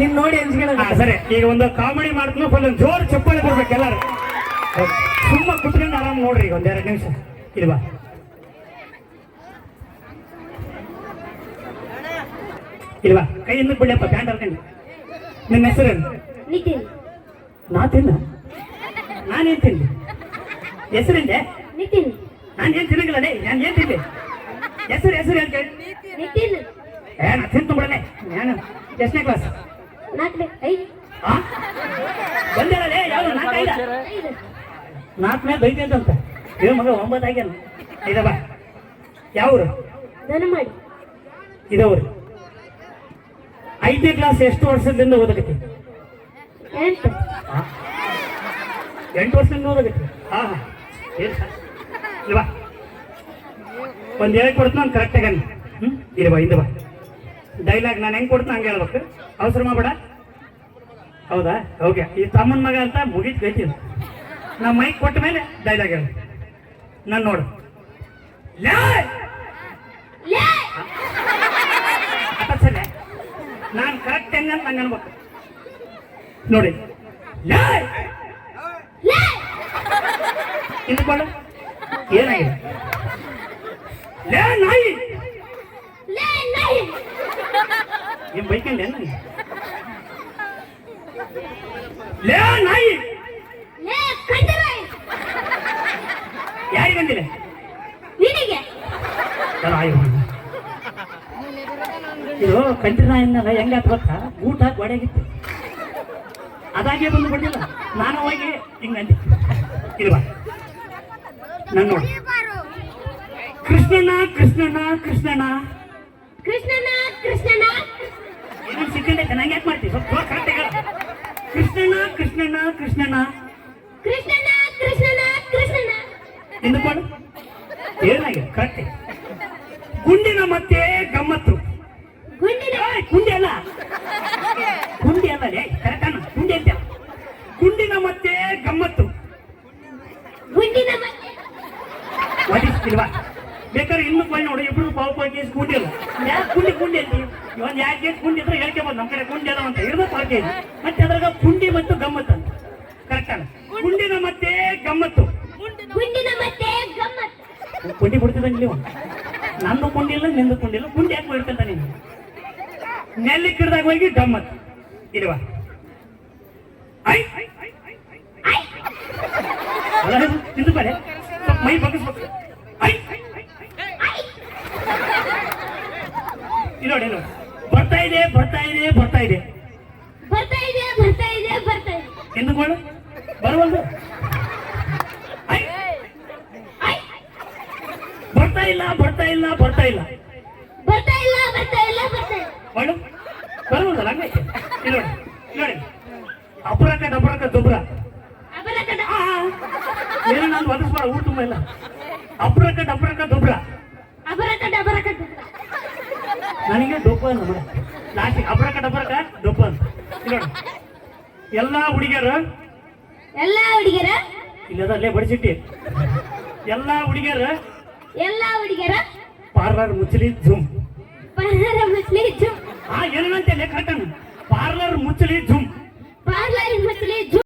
ನಿನ್ ನೋಡಿ ಹಾ ಸರಿ. ಈಗ ಒಂದು ಕಾಮಿಡಿ ಮಾಡ್ತೀನಿ ಫುಲ್ ಒಂದು ಜೋರು ಚಪ್ಪಾಳೆ ಬರ್ಬೇಕು ಎಲ್ಲರೂ. ಸುಮ್ಮ ಕುತ್ಕೊಂಡು ಆರಾಮ್ ನೋಡ್ರಿ ಈಗ ಒಂದೆರಡು ನಿಮಿಷ. ಇಲ್ವಾ ಇಲ್ವಾ ಕೈ ಹಿಂದಕ್ಕೆ ಬಿಡಪ್ಪ ಪ್ಯಾಂಟ್ ಹಾಕೊಂಡು. ನಿಮ್ಮ ಹೆಸರೇನು ನಿತಿನ್. ನಾ ತಿನ್ನ? ನಾನೇನ್ ತಿನ್ಲಿ ಹೆಸರಿಂದೆ? ನಿತಿನ್. ನಾನು ಏನ್ ತಿನ್ನಂಗಿಲ್ಲ ಡೇ ನಾನು ಏನ್ ತಿನ್ಲಿ ಹೆಸರು ಹೆಸರು ಅಂತ ಹೇಳಿ ನಿತಿನ್ ಏ ನಾ ತಿಂತು ಬಿಡನೆ ನಾನು ಎಷ್ಟನೇ ಕ್ಲಾಸ್ ನಾಲ್ಕನೇ ಐದು. ಬಂದಿರಲೇ ಯಾವ್ದು ನಾಲ್ಕೈದ? ಐದು. ನಾಲ್ಕನೇ ಬೈತಿ ಅಂತ ಏ ಮಗ ಒಂಬತ್ತು ಆಗ್ಯಾನ. ಇದ ಬಾ. ಯಾವ್ರು? ದನ ಮಾಡಿ ಇದವ್ರು. ಐದನೇ ಕ್ಲಾಸ್ ಎಷ್ಟು ವರ್ಷದಿಂದ ಓದಕತ್ತಿ? ಎಂಟು? ಎಂಟು ವರ್ಷದಿಂದ ಓದಕತ್ತಿ? ಹಾ ಹಾ. ಇಲ್ಲ ಬಾ. ಒಂದು ಹೇಳಿ ಕೊಡ್ತೀನಿ ನಾನು ಕರೆಕ್ಟ್ ಆಗಿ ಹ್ಮ್? ಇಲ್ವಾ ಇಂದ ಬಾ. ಡೈಲಾಗ್ ನಾನು ಹೆಂಗೆ ಕೊಡ್ತೀನಿ ಹಂಗೆ ಹೇಳ್ಬೇಕು. ಅವಸರ ಮಾಡಬೇಡ. ಹೌದಾ? ಓಕೆ. ಈ ತಮ್ಮನ ಮಗ ಅಂತ ಮುಗಿತ್ ಗೈತಿ ನಾ ಮೈಕ್ ಕೊಟ್ಟ ಮೇಲೆ ಡೈಲಾಗ್ ಹೇಳಿ. ನಾನು ನೋಡು. ಸರಿ ನಾನು ಕರೆಕ್ಟ್ ಹೆಂಗಂತ ನಂಗೆ ಅನ್ಬೇಕು. ನೋಡಿ. ಇಂದ್ಕೊಂಡು ಏನಾಗಿದೆ? ಲೇ ನಾಯಿ! ನಾಯಿ? ಬೈಕಂಡೆ ನನಗೆ ಲೇ ನಾಯಿ ಯಾರಿಗೆ ಬಂದಿಲ್ಲ ನಿನಗೆ? ಇದು ಕಂಟಿನ ಎನ್ನಲ್ಲ ಹೆಂಗಾತ್ ಗೊತ್ತಾ? ಊಟ ಗೋಡೆಗಿತ್ತು ಅದಾಗೆ ಬಂದು ಬಿಡ್ಲಿಲ್ಲ ನಾನು ಹೋಗಿ ಹಿಂಗಂದೆ ಇಲ್ವಾ ನಾನು ನೋಡಿ. ಕೃಷ್ಣಣ್ಣ ಕೃಷ್ಣಣ್ಣ ಕೃಷ್ಣಣ್ಣ. ಕೃಷ್ಣನ ಕೃಷ್ಣನ ಏನೇನು ಸಿಕ್ಕಂಡೈತೆ ನಂಗೆ ಯಾಕೆ ಮಾಡ್ತೀವಿ ಸ್ವಲ್ಪ ಕರೆಕ್ಟ್ ಕೃಷ್ಣಣ್ಣ ಕೃಷ್ಣಣ್ಣ ಕೃಷ್ಣಣ್ಣ. ಕೃಷ್ಣಣ್ಣ ಕೃಷ್ಣಣ್ಣ ಕೃಷ್ಣಣ್ಣ. ಎಂದುಕೊಂಡು ಏನಾಗಿದೆ ಕರೆಕ್ಟ್ ಗುಂಡಿನ ಮತ್ತೆ ಗಮ್ಮತ್ತು. ಗುಂಡಿನ ಗುಂಡಿ ಅಲ್ಲ. ಗುಂಡಿ ಅಲ್ಲ ಲೇ ಕರೆಕ್ಟ್ ಅಣ್ಣ ಗುಂಡಿ ಅಂತ ಗುಂಡಿನ ಮತ್ತೆ ಗಮ್ಮತ್ತು. ಗುಂಡಿನ ಮತ್ತೆ ಒದಿಸ್ತಿಲ್ವಾ ಬೇಕಾದ್ರೆ ಇನ್ನು ಬಂದು ನೋಡಿ ಇಬ್ರು ಪಾವು ಪಾವು ಕೇಸ್ ಗುಂಡಿ ಅಲ್ಲ. ಯಾಕೆ ಕುಂಡಿ ಕುಂಡಿ ಅಂತ ಇವನ್ ಯಾಕೆ ಕೇಸ್ ಕುಂಡಿ ಇದ್ರೆ ಹೇಳ್ಕೆ ಬಂದು ನಮ್ಮ ಕಡೆ ಕುಂಡಿ ಅಲ್ಲ ಅಂತ. ಇರ್ಬೇಕು ಪಾವು ಕೇಜಿ ಮತ್ತೆ ಅದ್ರಾಗ ಕುಂಡಿ ಮತ್ತು ಗಮ್ಮತ್ತು ಅಂತ. ಕರೆಕ್ಟ್ ಅಲ್ಲ? ಗುಂಡಿನ ಮತ್ತೆ ಗಮ್ಮತ್ತು. ಗುಂಡಿನ ಮತ್ತೆ ಗಮ್ಮತ್ ಗುಂಡಿ ಬಿಡ್ತಿದಂಗಿಲ್ಲ ನೀವು? ನಂದು ಗುಂಡಿ ಇಲ್ಲ ನಿಂದು ಗುಂಡಿ ಇಲ್ಲ. ಗುಂಡಿ ಯಾಕೆ ಬಿಡ್ತಂತ ನೀನು? ನೆಲ್ಲಿ ಕಿಡ್ದಾಗ ಹೋಗಿ ಗಮ್ಮತ್ ಇಲ್ವಾ? ಐ! ಅಲ್ಲ ತಿಂದು ಬೇಡ ಸ್ವಲ್ಪ ಮೈ ಬಗ್ಗಿಸ್ಬೇಕು. ಐ ಇಲ್ಲಿ ನೋಡಿ ನೋಡಿ. ಬರ್ತಾ ಇದೆ ಬರ್ತಾ ಇದೆ ಬರ್ತಾ ಇದೆ. ಬರ್ತಾ ಇದೆ ಬರ್ತಾ ಇದೆ ಬರ್ತಾ ಇದೆ. ಎಂದುಕೊಳ್ಳು. ಬರುವಲ್ದು. ಐ. ಐ, ಬರ್ತಾ ಇಲ್ಲ ಬರ್ತಾ ಇಲ್ಲ ಬರ್ತಾ ಇಲ್ಲ. ಬರ್ತಾ ಇಲ್ಲ ಬರ್ತಾ ಇಲ್ಲ ಬರ್ತಾ ಇಲ್ಲ. ಮಾಡು ಬರುವುದಲ್ಲ ಹಂಗೈತೆ ಇಲ್ಲಿ ನೋಡಿ ನೋಡಿ. ಅಪರಕ ಡಬರಕ ಆ, ಏನೋ ನಾನು ಒದಸ್ಬೇಡ ಊಟ ತುಂಬ ಇಲ್ಲ. ಅಪರಕ ಡಬರಕ ದೊಬ್ರ. ಅಬರಕಡ ಅಬರಕಡ ನನಗೆ ಡೊಪ್ಪ ಅಂತ ಮಗ ಲಾಸ್ಟಿಗೆ ಅಪರಕ ಡಬರಕ ಡೊಪ್ಪ ಅಂತ ಇಲ್ಲಿ ನೋಡಿ. ಎಲ್ಲಾ ಹುಡುಗಿಯರು? ಎಲ್ಲ ಹುಡುಗಿಯರ? ಇಲ್ಲದಲ್ಲೇ ಬಡಿಸಿಟ್ಟಿ. ಎಲ್ಲ ಹುಡುಗಿಯರು? ಎಲ್ಲ ಹುಡುಗಿಯರ? ಪಾರ್ಲರ್ ಮುಚ್ಚಲಿ ಝುಮ್. ಪಾರ್ಲರ್ ಮುಚ್ಚಲಿ ಝುಮ್. ಆ ಏನಂತೆ ಕರೆಕ್ಟ್ ಪಾರ್ಲರ್ ಮುಚ್ಚಲಿ ಜುಮ್ ಪಾರ್ಲರ್ ಮುಸ್ಲಿ